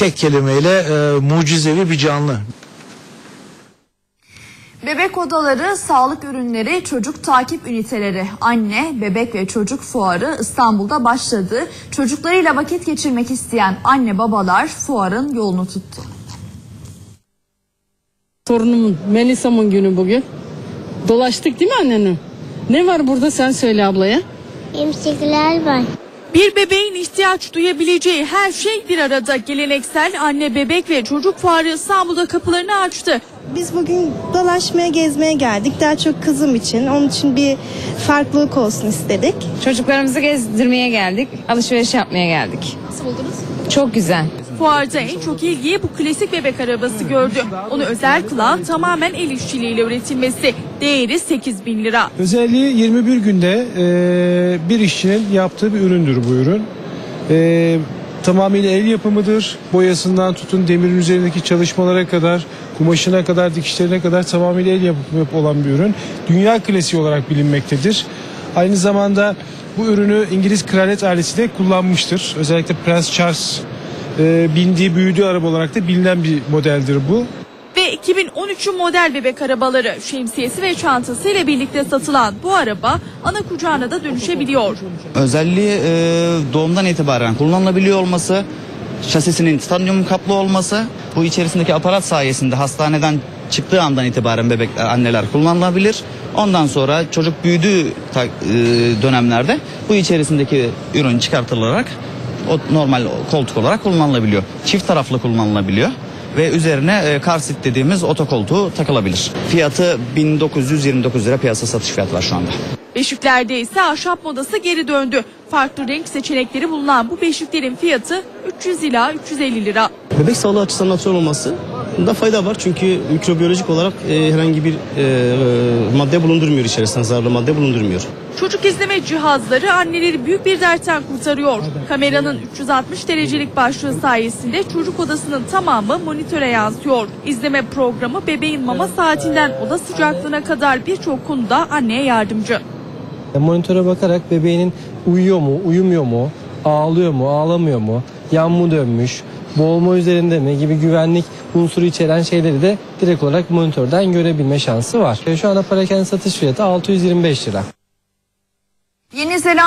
tek kelimeyle e, mucizevi bir canlı. Bebek odaları, sağlık ürünleri, çocuk takip üniteleri, anne, bebek ve çocuk fuarı İstanbul'da başladı. Çocuklarıyla vakit geçirmek isteyen anne babalar fuarın yolunu tuttu. Torunumun, Melisa'mın günü bugün. Dolaştık değil mi annenin? Ne var burada sen söyle ablaya. Yemsekler var. Bir bebeğin ihtiyaç duyabileceği her şey bir arada. Geleneksel anne bebek ve çocuk fuarı İstanbul'da kapılarını açtı. Biz bugün dolaşmaya, gezmeye geldik. Daha çok kızım için. Onun için bir farklılık olsun istedik. Çocuklarımızı gezdirmeye geldik. Alışveriş yapmaya geldik. Nasıl buldunuz? Çok güzel. Fuarda en çok ilgiyi bu klasik bebek arabası gördü. Onu özel kılan tamamen el işçiliğiyle üretilmesi. Değeri 8 bin lira. Özelliği 21 günde e, bir işçinin yaptığı bir üründür bu ürün. E, tamamıyla el yapımıdır. Boyasından tutun demirin üzerindeki çalışmalara kadar, kumaşına kadar, dikişlerine kadar tamamıyla el yapımı olan bir ürün. Dünya klasiği olarak bilinmektedir. Aynı zamanda bu ürünü İngiliz kraliyet ailesi de kullanmıştır. Özellikle Prens Charles e, bindiği, büyüdüğü araba olarak da bilinen bir modeldir bu. Ve 2013'ün model bebek arabaları şemsiyesi ve çantasıyla birlikte satılan bu araba ana kucağına da dönüşebiliyor. Özelliği e, doğumdan itibaren kullanılabiliyor olması, şasisinin titanyum kaplı olması, bu içerisindeki aparat sayesinde hastaneden çıktığı andan itibaren bebekler, anneler kullanılabilir. Ondan sonra çocuk büyüdüğü ta- e, dönemlerde bu içerisindeki ürün çıkartılarak o normal koltuk olarak kullanılabiliyor. Çift taraflı kullanılabiliyor ve üzerine e, car seat dediğimiz otokoltuğu takılabilir. Fiyatı 1929 lira piyasa satış fiyatı var şu anda. Beşiklerde ise ahşap modası geri döndü. Farklı renk seçenekleri bulunan bu beşiklerin fiyatı 300 ila 350 lira. Bebek sağlığı açısından natural olması da fayda var. Çünkü mikrobiyolojik olarak e, herhangi bir e, madde bulundurmuyor içerisinde, zararlı madde bulundurmuyor. Çocuk izleme cihazları anneleri büyük bir dertten kurtarıyor. Kameranın 360 derecelik başlığı sayesinde çocuk odasının tamamı monitöre yansıyor. İzleme programı bebeğin mama saatinden oda sıcaklığına kadar birçok konuda anneye yardımcı. Monitöre bakarak bebeğinin uyuyor mu, uyumuyor mu, ağlıyor mu, ağlamıyor mu, yan mı dönmüş, boğulma üzerinde mi gibi güvenlik unsuru içeren şeyleri de direkt olarak monitörden görebilme şansı var. Şu anda parakende satış fiyatı 625 lira. Yeni Zelanda